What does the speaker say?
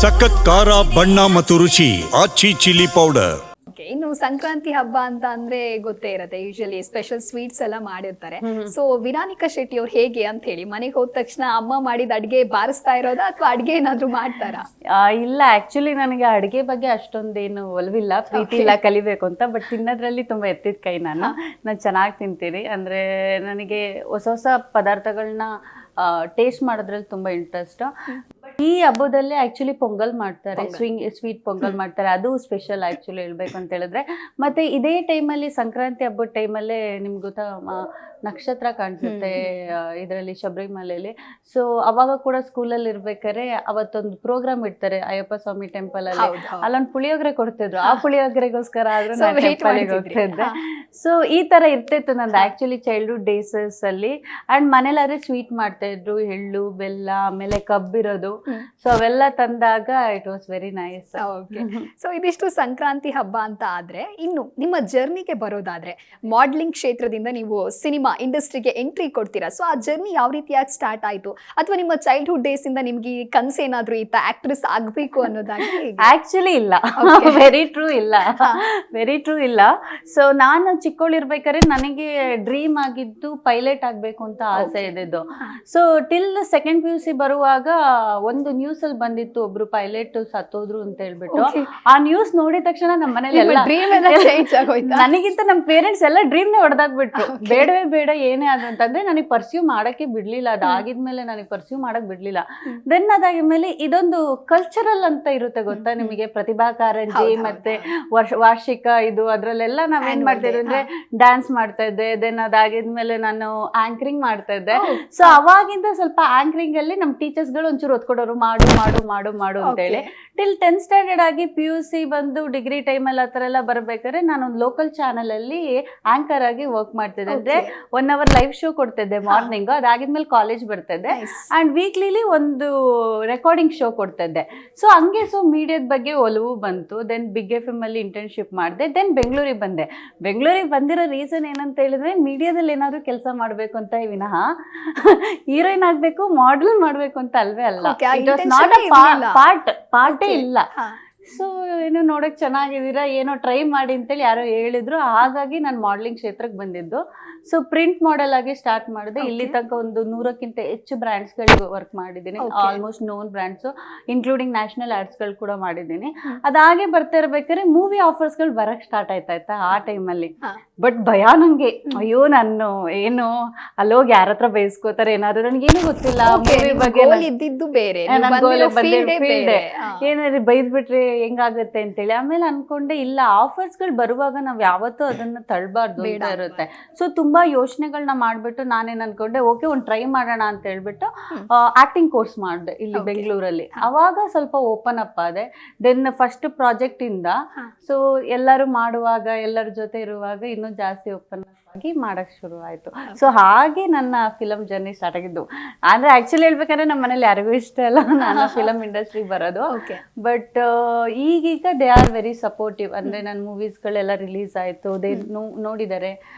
ಸಖತ್ ಖಾರ ಬಣ್ಣ ಮತ್ತು ರುಚಿ ಆಚಿ ಚಿಲ್ಲಿ ಪೌಡರ್. ಓಕೆ ಇನ್ನು ಸಂಕ್ರಾಂತಿ ಹಬ್ಬ ಅಂತ ಅಂದ್ರೆ ಗೊತ್ತೇ ಇರುತ್ತೆ ಯೂಶಲಿ ಸ್ಪೆಷಲ್ ಸ್ವೀಟ್ಸ್ ಎಲ್ಲ ಮಾಡಿರ್ತಾರೆ. ಸೊ ವಿರಾನಿಕಾ ಶೆಟ್ಟಿ ಅವ್ರು ಹೇಗೆ ಅಂತ ಹೇಳಿ ಮನೆಗೆ ಹೋದ ತಕ್ಷಣ ಅಮ್ಮ ಮಾಡಿದ ಅಡ್ಗೆ ಬಾರಿಸ್ತಾ ಇರೋದಾ ಅಥವಾ ಅಡ್ಗೆ ಏನಾದ್ರೂ ಮಾಡ್ತಾರಾ? ಆ, ಇಲ್ಲ ಆಕ್ಚುಲಿ ನನಗೆ ಅಡುಗೆ ಬಗ್ಗೆ ಅಷ್ಟೊಂದೇನು ಒಲವಿಲ್ಲ. ಪ್ರೀತಿ ಇಲ್ಲ ಕಲಿಬೇಕು ಅಂತ ಬಟ್ ತಿನ್ನೋದ್ರಲ್ಲಿ ತುಂಬಾ ಎತ್ತಿದ ಕೈ ನಾನು. ನಾನು ಚೆನ್ನಾಗಿ ತಿಂತೀನಿ. ಅಂದ್ರೆ ನನಗೆ ಹೊಸ ಹೊಸ ಪದಾರ್ಥಗಳನ್ನ ಟೇಸ್ಟ್ ಮಾಡೋದ್ರಲ್ಲಿ ತುಂಬಾ ಇಂಟ್ರೆಸ್ಟ್ ಈ ಹಬ್ಬದಲ್ಲೇ ಆಕ್ಚುಲಿ ಪೊಂಗಲ್ ಮಾಡ್ತಾರೆ ಸ್ವಿಂಗ್ ಸ್ವೀಟ್ ಪೊಂಗಲ್ ಮಾಡ್ತಾರೆ. ಅದು ಸ್ಪೆಷಲ್ ಆಕ್ಚುಲಿ ಹೇಳ್ಬೇಕು ಅಂತ ಹೇಳಿದ್ರೆ. ಮತ್ತೆ ಇದೇ ಟೈಮಲ್ಲಿ ಸಂಕ್ರಾಂತಿ ಹಬ್ಬದ ಟೈಮಲ್ಲೇ ನಿಮ್ಗೆ ಗೊತ್ತಾ ನಕ್ಷತ್ರ ಕಾಣಿಸುತ್ತೆ ಇದರಲ್ಲಿ ಶಬರಿಮಲೆಯಲ್ಲಿ ಸೊ ಅವಾಗ ಕೂಡ ಸ್ಕೂಲಲ್ಲಿ ಇರ್ಬೇಕಾದ್ರೆ ಅವತ್ತೊಂದು ಪ್ರೋಗ್ರಾಮ್ ಇಡ್ತಾರೆ ಅಯ್ಯಪ್ಪ ಸ್ವಾಮಿ ಟೆಂಪಲ್ ಅಲ್ಲಿ. ಅಲ್ಲೊಂದು ಪುಳಿಯೋಗರೆ ಕೊಡ್ತಿದ್ರು. ಆ ಪುಳಿಯೋಗರೆಗೋಸ್ಕರ ಆದ್ರೂ ನಾನು wait ಟೆಂಪಲ್ಗೆ ಹೋಗ್ತಿದ್ದೆ. ಹಾ. ಸೊ ಈ ತರ ಇರ್ತಿತ್ತು ನಂದು ಆಕ್ಚುಲಿ ಚೈಲ್ಡ್ಹುಡ್ ಡೇಸಸ್ ಅಲ್ಲಿ. ಅಂಡ್ ಮನೇಲಾದ್ರೆ ಸ್ವೀಟ್ ಮಾಡ್ತಾ ಇದ್ರು ಎಳ್ಳು ಬೆಲ್ಲ ಆಮೇಲೆ ಕಬ್ಬಿರೋದು. ಸೊ ಅವೆಲ್ಲ ತಂದಾಗ it was very nice okay so ಇದಿಷ್ಟು ಸಂಕ್ರಾಂತಿ ಹಬ್ಬ ಅಂತ ಆದ್ರೆ ಇನ್ನು ನಿಮ್ಮ ಜರ್ನಿಗೆ ಬರೋದಾದ್ರೆ ಮಾಡ್ಲಿಂಗ್ ಕ್ಷೇತ್ರದಿಂದ ನೀವು ಸಿನಿಮಾ ಇಂಡಸ್ಟ್ರಿಗೆ ಎಂಟ್ರಿ ಕೊಡ್ತೀರಾ? ಸೊ ಆ ಜರ್ನಿ ಯಾವ ರೀತಿಯಾಗಿ ಸ್ಟಾರ್ಟ್ ಆಯ್ತು? ಅಥವಾ ನಿಮ್ಮ ಚೈಲ್ಡ್ಹುಡ್ ಡೇಸ್ ಇಂದ ನಿಮ್ಗೆ ಈ ಕನ್ಸು ಏನಾದ್ರೂ ಇತ್ತ? ಆಕ್ಟ್ರೆಸ್ ಆಗ್ಬೇಕು ಅನ್ನೋದಾಗಿ? ಆಕ್ಚುಲಿ ಇಲ್ಲ. ವೆರಿ ಟ್ರೂ ಇಲ್ಲ. ವೆರಿ ಟ್ರೂ ಇಲ್ಲ. ಸೊ ನಾನು ಚಿಕ್ಕವಳಿರ್ಬೇಕಾದ್ರೆ ನನಗೆ ಡ್ರೀಮ್ ಆಗಿದ್ದು ಪೈಲಟ್ ಆಗಬೇಕು ಅಂತ ಆಸೆ ಇದ್ದಿದ್ದು. So till second P U C ಬರುವಾಗ ಒಂದು ನ್ಯೂಸ್ ಅಲ್ಲಿ ಬಂದಿತ್ತು ಒಬ್ರು ಪೈಲಟ್ ಸತ್ತೋದ್ರು ಅಂತ ಹೇಳ್ಬಿಟ್ಟು. ಆ ನ್ಯೂಸ್ ನೋಡಿದ ತಕ್ಷಣ ನಮ್ಮ ಮನೇಲಿ ಎಲ್ಲ ನನಗಿಂತ ನಮ್ಮ ಪೇರೆಂಟ್ಸ್ ಎಲ್ಲ ಡ್ರೀಮ್ ನೇ ಹೊಡೆದಾಗ್ಬಿಟ್ರು. ಬೇಡವೇ ಬೇಡ ಏನೇ ಅದು ಅಂತಂದ್ರೆ ನನಗೆ ಪರ್ಸ್ಯೂ ಮಾಡಕ್ಕೆ ಬಿಡ್ಲಿಲ್ಲ. ಅದಾಗಿದ್ಮೇಲೆ ನನಗೆ ಪರ್ಸ್ಯೂ ಮಾಡಕ್ ಬಿಡ್ಲಿಲ್ಲ. ದೆನ್ ಅದಾಗಿದ್ಮೇಲೆ ಇದೊಂದು ಕಲ್ಚರಲ್ ಅಂತ ಇರುತ್ತೆ ಗೊತ್ತಾ ನಿಮಗೆ? ಪ್ರತಿಭಾ ಕಾರಂಜಿ ಮತ್ತೆ ವರ್ಷ ವಾರ್ಷಿಕ ಇದು ಅದ್ರಲ್ಲೆಲ್ಲ ನಾವೇನ್ ಏನ್ ಮಾಡ್ತಾ ಅಂದ್ರೆ ಡ್ಯಾನ್ಸ್ ಮಾಡ್ತಾ ಇದ್ದೆ ದೆನ್ ಅದಾಗಿದ್ಮೇಲೆ ನಾನು ಆಂಕರಿಂಗ್ ಮಾಡ್ತಾ ಇದ್ದೆ. ಸೊ ಅವಾಗಿಂದ ಸ್ವಲ್ಪ ಆಂಕರಿಂಗ್ ಅಲ್ಲಿ ನಮ್ಮ ಟೀಚರ್ಸ್ಗಳು ಒಂಚೂರು ಒತ್ಕೊಡೋರು ಮಾಡು ಮಾಡು ಮಾಡು ಮಾಡು ಅಂತ ಹೇಳಿ. ಟಿಲ್ ಟೆಂತ್ ಸ್ಟ್ಯಾಂಡರ್ಡ್ ಆಗಿ ಪಿ ಯು ಸಿ ಬಂದು ಡಿಗ್ರಿ ಟೈಮಲ್ಲಿ ಆ ಥರ ಎಲ್ಲ ಬರಬೇಕಾದ್ರೆ ನಾನು ಒಂದು ಲೋಕಲ್ ಚಾನಲ್ ಅಲ್ಲಿ ಆಂಕರ್ ಆಗಿ ವರ್ಕ್ ಮಾಡ್ತಿದ್ದೆ. ಅಂದ್ರೆ ಒನ್ ಅವರ್ ಲೈವ್ ಶೋ ಕೊಡ್ತಿದ್ದೆ ಮಾರ್ನಿಂಗ್ ಅದಾಗಿದ್ಮೇಲೆ ಕಾಲೇಜ್ ಬರ್ತಿದ್ದೆ. ಅಂಡ್ ವೀಕ್ಲಿಲಿ ಒಂದು ರೆಕಾರ್ಡಿಂಗ್ ಶೋ ಕೊಡ್ತಿದ್ದೆ. ಸೊ ಹಂಗೆ ಸೊ ಮೀಡಿಯಾದ ಬಗ್ಗೆ ಒಲವು ಬಂತು. ದೆನ್ ಬಿಗ್ ಎಫ್ ಎಂ ಅಲ್ಲಿ ಇಂಟರ್ನ್ಶಿಪ್ ಮಾಡಿದೆ. ದೆನ್ ಬೆಂಗಳೂರಿಗೆ ಬಂದೆ. ಬೆಂಗಳೂರಿಗೆ ಬಂದಿರೋ ರೀಸನ್ ಏನಂತ ಹೇಳಿದ್ರೆ ಮೀಡಿಯಾದಲ್ಲಿ ಏನಾದ್ರು ಕೆಲಸ ಮಾಡಬೇಕು ಅಂತ ವಿನಃ ಹೀರೋಯಿನ್ ಆಗಬೇಕು ಮಾಡೆಲ್ ಮಾಡಬೇಕು ಅಂತ ಅಲ್ವೇ ಅಲ್ಲ. Okay, ಆ it was intention not a so ಏನು ನೋಡಕ್ ಚೆನ್ನಾಗಿದ್ದೀರಾ? ಏನೋ ಟ್ರೈ ಮಾಡಿ ಅಂತೇಳಿ ಯಾರೋ ಹೇಳಿದ್ರು. ಹಾಗಾಗಿ ನಾನು ಮಾಡೆಲಿಂಗ್ ಕ್ಷೇತ್ರಕ್ಕೆ ಬಂದಿದ್ದು. ಸೊ ಪ್ರಿಂಟ್ ಮಾಡೆಲ್ ಆಗಿ ಸ್ಟಾರ್ಟ್ ಮಾಡಿದೆ. ಇಲ್ಲಿ ತನಕ ಒಂದು ನೂರಕ್ಕಿಂತ ಹೆಚ್ಚು ಬ್ರ್ಯಾಂಡ್ಸ್ಗಳಿಗೆ ವರ್ಕ್ ಮಾಡಿದ್ದೀನಿ. Almost known brands including national ಆರ್ಟ್ಸ್ಗಳು ಕೂಡ ಮಾಡಿದ್ದೀನಿ. ಅದಾಗೆ ಬರ್ತಾ ಇರ್ಬೇಕಾದ್ರೆ ಮೂವಿ ಆಫರ್ಸ್ಗಳು ಬರಕ್ ಸ್ಟಾರ್ಟ್ ಆಯ್ತಾ ಆಯ್ತಾ ಆ ಟೈಮಲ್ಲಿ. ಬಟ್ ಭಯ ನಂಗೆ. ಅಯ್ಯೋ ನಾನು ಏನು ಅಲ್ಲೋಗಿ ಯಾರ ಹತ್ರ ಬೇಯಿಸ್ಕೋತಾರೆ ಏನಾದ್ರು ನನಗೇನು ಗೊತ್ತಿಲ್ಲ. ಮೂವಿ ಬಗ್ಗೆ ಇದ್ದಿದ್ದು ಬೇರೆ. ಏನಾದ್ರು ಬೈದ್ಬಿಟ್ರೆ ಹೆಂಗಾಗುತ್ತೆ ಅಂತೇಳಿ. ಆಮೇಲೆ ಅನ್ಕೊಂಡೆ ಇಲ್ಲ ಆಫರ್ಸ್ಗಳು ಬರುವಾಗ ನಾವ್ ಯಾವತ್ತೂ ಅದನ್ನ ತಳ್ಬಾರ್ದು ಬೇಡ ಅಂತ. ಇರುತ್ತೆ ಸೊ ತುಂಬಾ ಯೋಚನೆಗಳನ್ನ ಮಾಡ್ಬಿಟ್ಟು ನಾನೇನ್ ಅನ್ಕೊಂಡೆ ಓಕೆ ಒಂದ್ ಟ್ರೈ ಮಾಡೋಣ ಅಂತ ಹೇಳ್ಬಿಟ್ಟು ಆಕ್ಟಿಂಗ್ ಕೋರ್ಸ್ ಮಾಡಿದೆ ಇಲ್ಲಿ ಬೆಂಗಳೂರಲ್ಲಿ. ಅವಾಗ ಸ್ವಲ್ಪ ಓಪನ್ ಅಪ್ ಆದೆ. ದೆನ್ ಫಸ್ಟ್ ಪ್ರಾಜೆಕ್ಟ್ ಇಂದ. ಸೊ ಎಲ್ಲರೂ ಮಾಡುವಾಗ ಎಲ್ಲರ ಜೊತೆ ಇರುವಾಗ ಇನ್ನೂ ಜಾಸ್ತಿ ಓಪನ್ ಆಗಿ ಮಾಡಕ್ ಶುರು ಆಯ್ತು. ಸೊ ಹಾಗೆ ನನ್ನ ಫಿಲಮ್ ಜರ್ನಿ ಸ್ಟಾರ್ಟ್ ಆಗಿದ್ದು. ಅಂದ್ರೆ ಆಕ್ಚುಲಿ ಹೇಳ್ಬೇಕಂದ್ರೆ ನಮ್ಮ ಮನೇಲಿ ಯಾರಿಗೂ ಇಷ್ಟ ಇಲ್ಲ. ನಾನು ಫಿಲಮ್ ಇಂಡಸ್ಟ್ರಿ ಬರೋದು. ಓಕೆ ಬಟ್ ಈಗೀಗ ದೇ ಆರ್ ವೆರಿ ಸಪೋರ್ಟಿವ್ ಅಂದ್ರೆ ನನ್ನ ಮೂವೀಸ್ಗಳೆಲ್ಲ ರಿಲೀಸ್ ಆಯ್ತು. ದೇ ನೋಡಿದ್ದಾರೆ